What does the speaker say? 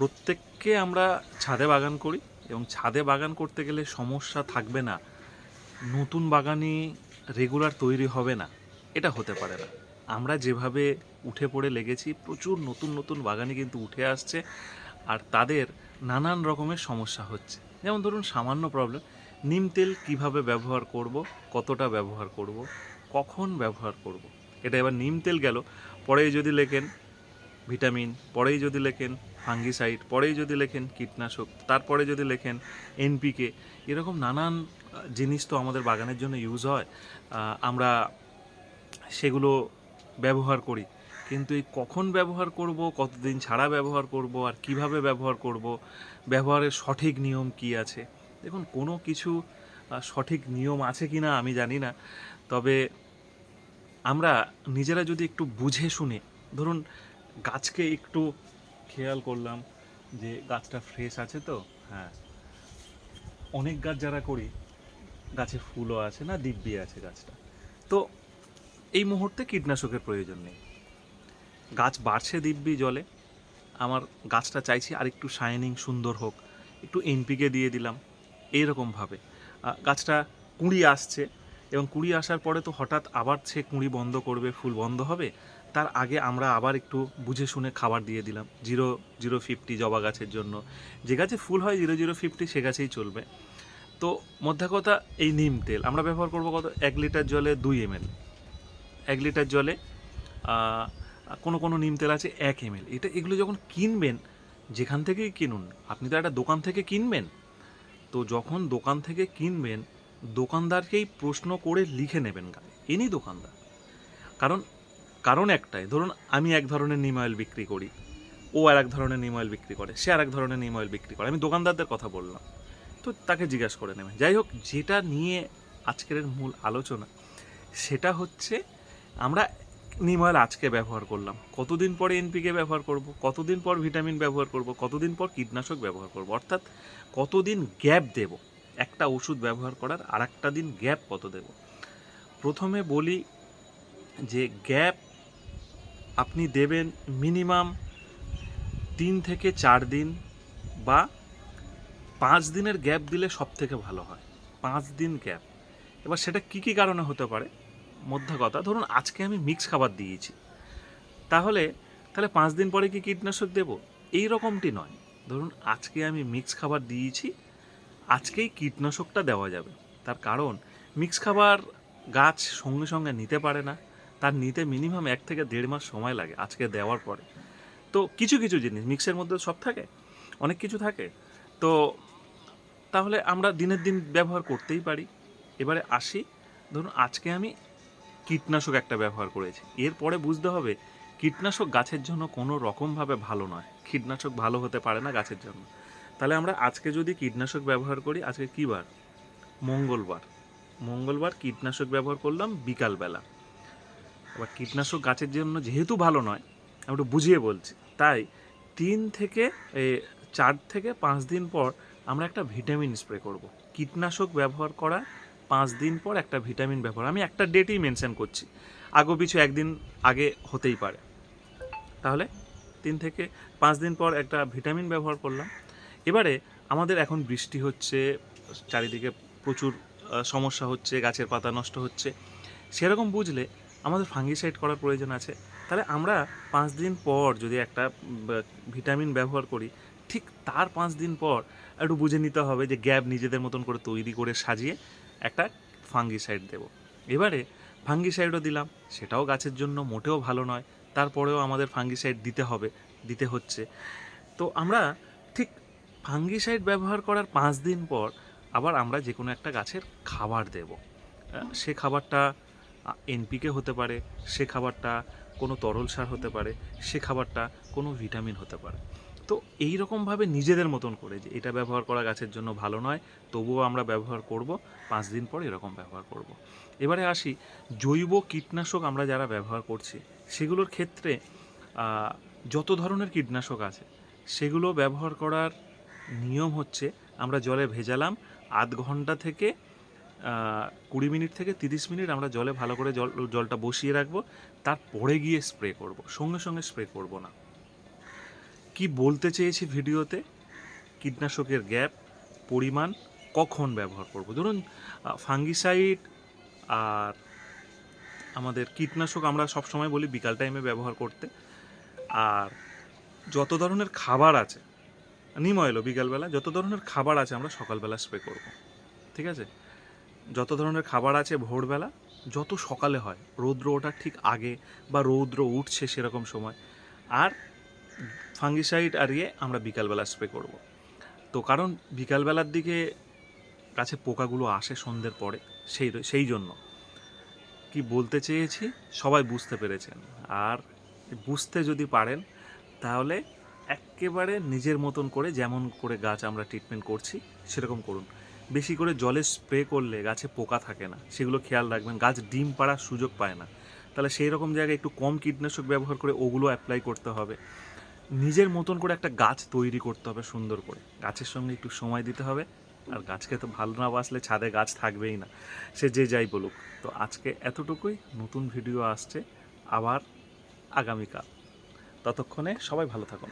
প্রত্যেককে আমরা ছাদে বাগান করি এবং ছাদে বাগান করতে গেলে সমস্যা থাকবে না। নতুন বাগানই রেগুলার তৈরি হবে না। এটা হতে পারে না। আমরা যেভাবে উঠে পড়ে লেগেছি, প্রচুর নতুন নতুন বাগানি কিন্তু উঠে আসছে আর তাদের নানান রকমের সমস্যা হচ্ছে। যেমন ধরুন, সামান্য প্রবলেম নিম তেল কীভাবে ব্যবহার করব, কতটা ব্যবহার করব, কখন ব্যবহার করব? এটা এবার নিম তেল গেল, পরে যদি লেখেন ভিটামিন, পরেই যদি লেখেন ফাঙ্গিসাইড, পরেই যদি লেখেন কীটনাশক, তারপরে যদি লেখেন এনপিকে, এরকম নানান জিনিস তো আমাদের বাগানের জন্য ইউজ হয়। আমরা সেগুলো ব্যবহার করি। কিন্তু এই কখন ব্যবহার করব, কতদিন ছাড়া ব্যবহার করব, আর কীভাবে ব্যবহার করব, ব্যবহারের সঠিক নিয়ম কি আছে? দেখুন, কোনো কিছু সঠিক নিয়ম আছে কি না আমি জানি না। তবে আমরা নিজেরা যদি একটু বুঝে শুনে, ধরুন গাছকে একটু খেয়াল করলাম যে গাছটা ফ্রেশ আছে তো হ্যাঁ। অনেক গাছ যারা করি, গাছে ফুলও আছে না, দিব্যি আছে গাছটা। তো এই মুহূর্তে কীটনাশকের প্রয়োজন নেই। গাছ বাড়ছে দিব্যি জলে। আমার গাছটা চাইছি আর একটু শাইনিং সুন্দর হোক। একটু এনপিকে দিয়ে দিলাম। এইরকমভাবে গাছটা কুঁড়ি আসছে এবং কুঁড়ি আসার পরে তো হঠাৎ আবার সে কুঁড়ি বন্ধ করবে, ফুল বন্ধ হবে? তার আগে আমরা আবার একটু বুঝে শুনে খাবার দিয়ে দিলাম। জিরো জিরো ফিফটি জবা গাছের জন্য। যে গাছে ফুল হয় জিরো জিরো ফিফটি, সে গাছেই চলবে। তো মধ্যা কথা এই নিম তেল, আমরা ব্যবহার করব কত? এক লিটার জলে দুই এম এক লিটার জলে কোনো কোনো নিম তেল আছে এক এম এটা, এগুলো যখন কিনবেন, যেখান থেকেই কিনুন, আপনি তো একটা দোকান থেকে কিনবেন। তো যখন দোকান থেকে কিনবেন, দোকানদারকেই প্রশ্ন করে লিখে নেবেন ইনি দোকানদার। কারণ কারণ একটাই, ধরুন আমি এক ধরনের নিম অয়েল বিক্রি করি, ও আর এক ধরনের নিম অয়েল বিক্রি করে, সে আর এক ধরনের নিম অয়েল বিক্রি করে, আমি দোকানদারদের কথা বললাম। তো তাকে জিজ্ঞাসা করে নেবেন যাই হোক, যেটা নিয়ে আজকের মূল আলোচনা, সেটা হচ্ছে আমরা নিম অয়েল আজকে ব্যবহার করলাম, কতদিন পরে এনপিকে ব্যবহার করব, কতদিন পর ভিটামিন ব্যবহার করব, কতদিন পর কীটনাশক ব্যবহার করব, অর্থাৎ কতদিন গ্যাপ দেব, একটা ওষুধ ব্যবহার করার আর একটা দিন গ্যাপ কত দেব। প্রথমে বলি যে গ্যাপ আপনি দেবেন মিনিমাম তিন থেকে চার দিন বা পাঁচ দিনের গ্যাপ দিলে সব থেকে ভালো হয়। পাঁচ দিন গ্যাপ। এবার সেটা কী কী কারণে হতে পারে? মধ্যে কথা ধরুন আজকে আমি মিক্স খাবার দিয়েছি। তাহলে তাহলে পাঁচ দিন পরে কি কীটনাশক দেব? এই রকমটি নয়। ধরুন আজকে আমি মিক্স খাবার দিয়েছি, আজকেই কীটনাশকটা দেওয়া যাবে। তার কারণ, মিক্স খাবার গাছ সঙ্গে সঙ্গে নিতে পারে না। তার নিতে মিনিমাম এক থেকে দেড় মাস সময় লাগে আজকে দেওয়ার পরে। তো কিছু কিছু জিনিস মিক্সের মধ্যে সব থাকে, অনেক কিছু থাকে। তো তাহলে আমরা দিনের দিন ব্যবহার করতেই পারি। এবারে আসি, ধরুন আজকে আমি কীটনাশক একটা ব্যবহার করেছি। এরপরে বুঝতে হবে কীটনাশক গাছের জন্য কোনো রকমভাবে ভালো নয়। কীটনাশক ভালো হতে পারে না গাছের জন্য। তাহলে আমরা আজকে যদি কীটনাশক ব্যবহার করি, আজকে কী বার? মঙ্গলবার। মঙ্গলবার কীটনাশক ব্যবহার করলাম বিকালবেলা। এবার কীটনাশক গাছের জন্য যেহেতু ভালো নয়, আমি একটু বুঝিয়ে বলছি। তাই তিন থেকে চার থেকে পাঁচ দিন পর আমরা একটা ভিটামিন স্প্রে করব। কীটনাশক ব্যবহার করা, পাঁচ দিন পর একটা ভিটামিন ব্যবহার। আমি একটা ডেটই মেনশন করছি। আগো পিছু একদিন আগে হতেই পারে। তাহলে তিন থেকে পাঁচ দিন পর একটা ভিটামিন ব্যবহার করলাম। এবারে আমাদের এখন বৃষ্টি হচ্ছে, চারিদিকে প্রচুর সমস্যা হচ্ছে, গাছের পাতা নষ্ট হচ্ছে। সেরকম বুঝলে আমাদের ফাঙ্গিসাইড করার প্রয়োজন আছে। তাহলে আমরা পাঁচ দিন পর যদি একটা ভিটামিন ব্যবহার করি, ঠিক তার পাঁচ দিন পর একটু বুঝে নিতে হবে যে গ্যাপ নিজেদের মতন করে তৈরি করে সাজিয়ে একটা ফাঙ্গিসাইড দেব। এবারে ফাঙ্গিসাইডও দিলাম, সেটাও গাছের জন্য মোটেও ভালো নয়, তারপরেও আমাদের ফাঙ্গিসাইড দিতে হবে, দিতে হচ্ছে। তো আমরা ঠিক ফাঙ্গিসাইড ব্যবহার করার পাঁচ দিন পর আবার আমরা যে কোনো একটা গাছের খাবার দেব। সে খাবারটা এনপিকে হতে পারে, সে খাবারটা কোনো তরল সার হতে পারে, সে খাবারটা কোনো ভিটামিন হতে পারে তো এই রকমভাবে নিজেদের মতন করে যে এটা ব্যবহার করা গাছের জন্য ভালো নয়, তবুও আমরা ব্যবহার করব, পাঁচ দিন পর এরকম ব্যবহার করব। এবারে আসি, জৈব কীটনাশক আমরা যারা ব্যবহার করছি, সেগুলোর ক্ষেত্রে যত ধরনের কীটনাশক আছে, সেগুলো ব্যবহার করার নিয়ম হচ্ছে, আমরা জলে ভেজালাম, আধ ঘণ্টা থেকে কুড়ি মিনিট থেকে তিরিশ মিনিট আমরা জলে ভালো করে জল, জলটা বসিয়ে রাখব, তারপরে গিয়ে স্প্রে করব। সঙ্গে সঙ্গে স্প্রে করব না। কি বলতে চেয়েছি ভিডিওতে? কীটনাশকের গ্যাপ, পরিমাণ কখন ব্যবহার করব? ধরুন ফাঙ্গিসাইড আর আমাদের কীটনাশক আমরা সবসময় বলি বিকাল টাইমে ব্যবহার করতে। আর যত ধরনের খাবার আছে নিম এলো বিকালবেলা, যত ধরনের খাবার আছে আমরা সকালবেলা স্প্রে করব। ঠিক আছে? যত ধরনের খাবার আছে ভোরবেলা, যত সকালে হয়, রৌদ্র ওঠার ঠিক আগে বা রৌদ্র উঠছে সেরকম সময়, আর ফাঙ্গিসাইড আর ইয়ে আমরা বিকালবেলা স্প্রে করব। তো কারণ বিকালবেলার দিকে গাছে পোকাগুলো আসে সন্ধ্যের পরে, সেই সেই জন্য। কি বলতে চেয়েছি? সবাই বুঝতে পেরেছেন। আর বুঝতে যদি পারেন, তাহলে একেবারে নিজের মতন করে যেমন করে গাছ আমরা ট্রিটমেন্ট করছি, সেরকম করুন। বেশি করে জলে স্প্রে করলে গাছে পোকা থাকে না। সেগুলো খেয়াল রাখবেন। গাছ ডিম পাড়ার সুযোগ পায় না। তাহলে সেই রকম জায়গায় একটু কম কীটনাশক ব্যবহার করে ওগুলো অ্যাপ্লাই করতে হবে। নিজের মতন করে একটা গাছ তৈরি করতে হবে সুন্দর করে। গাছের সঙ্গে একটু সময় দিতে হবে। আর গাছকে তো ভালো না বাসলে ছাদে গাছ থাকবেই না। সে যে যাই বলুক। তো আজকে এতটুকুই। নতুন ভিডিও আসছে আবার আগামীকাল। ততক্ষণে সবাই ভালো থাকুন।